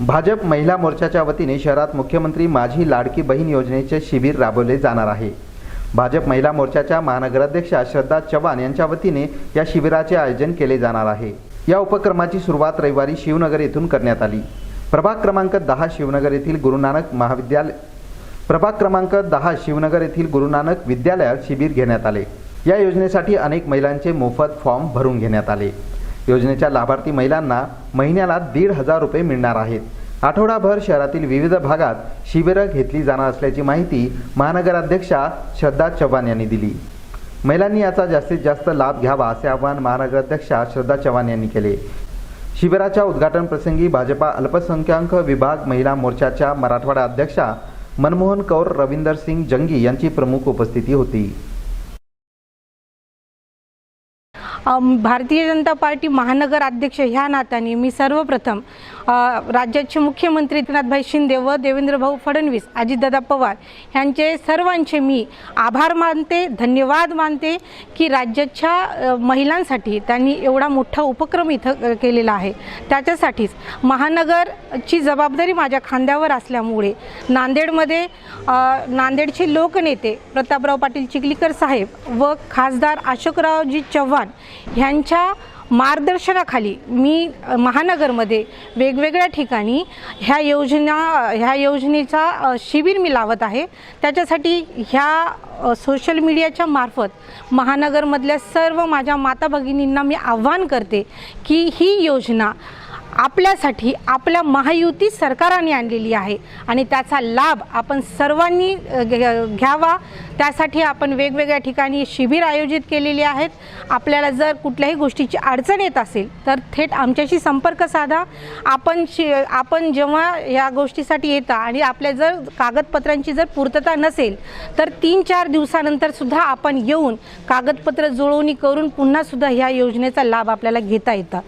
भाजप महिला मोर्चाच्या वतीने शहरात मुख्यमंत्री माझी लाडकी बहीण योजनेचे शिबिर राबवले जाणार आहे. भाजप महिला मोर्चाच्या महानगराध्यक्षा श्रद्धा चव्हाण यांच्या वतीने या शिबिराचे आयोजन केले जाणार आहे. या उपक्रमाची सुरुवात रविवारी शिवनगर येथून करण्यात आली. प्रभाग क्रमांक दहा शिवनगर येथील गुरुनानक महाविद्यालय प्रभाग क्रमांक दहा शिवनगर येथील गुरुनानक विद्यालयात शिबिर घेण्यात आले. या योजनेसाठी अनेक महिलांचे मोफत फॉर्म भरून घेण्यात आले. योजनेच्या लाभार्थी महिलांना महिन्याला दीड हजार रुपये मिळणार आहेत. आठवडाभर शहरातील विविध भागात शिबिरं घेतली जाणार असल्याची माहिती महानगराध्यक्षा श्रद्धा चव्हाण यांनी दिली. महिलांनी याचा जास्तीत जास्त लाभ घ्यावा असे आवाहन महानगराध्यक्षा श्रद्धा चव्हाण यांनी केले. शिबिराच्या उद्घाटन प्रसंगी भाजपा अल्पसंख्याक विभाग महिला मोर्चाच्या मराठवाडा अध्यक्षा मनमोहन कौर रविंदर सिंग जंगी यांची प्रमुख उपस्थिती होती. भारतीय जनता पार्टी महानगर अध्यक्ष ह्या नात्याने मी सर्वप्रथम राज्याचे मुख्यमंत्री एकनाथभाई शिंदे व देवेंद्रभाऊ फडणवीस अजितदादा पवार यांचे सर्वांचे मी आभार मानते धन्यवाद मानते की राज्याच्या महिलांसाठी त्यांनी एवढा मोठा उपक्रम इथं केलेला आहे. त्याच्यासाठीच महानगरची जबाबदारी माझ्या खांद्यावर असल्यामुळे नांदेडमध्ये नांदेडचे लोकनेते प्रतापराव पाटील चिखलीकर साहेब व खासदार अशोकरावजी चव्हाण ह्यांच्या मार्गदर्शनाखाली मी महानगरमध्ये वेगवेगळ्या ठिकाणी ह्या योजना ह्या योजनेचा शिबिर मी लावत आहे. त्याच्यासाठी ह्या सोशल मीडियाच्या मार्फत महानगरमधल्या सर्व माझ्या माता भगिनींना मी आव्हान करते की ही योजना आपल्यासाठी आपल्या महायुती सरकाराने आणलेली आहे. आणि त्याचा लाभ आपण सर्वांनी घ्यावा. त्यासाठी आपण वेगवेगळ्या ठिकाणी शिबिर आयोजित केलेली आहेत. आपल्याला जर कुठल्याही गोष्टीची अडचण येत असेल तर थेट आमच्याशी संपर्क साधा. आपण शि आपण जेव्हा या गोष्टीसाठी येता आणि आपल्या जर कागदपत्रांची जर पूर्तता नसेल तर तीन चार दिवसानंतर सुद्धा आपण येऊन कागदपत्र जुळवणी करून पुन्हासुद्धा ह्या योजनेचा लाभ आपल्याला घेता येतं.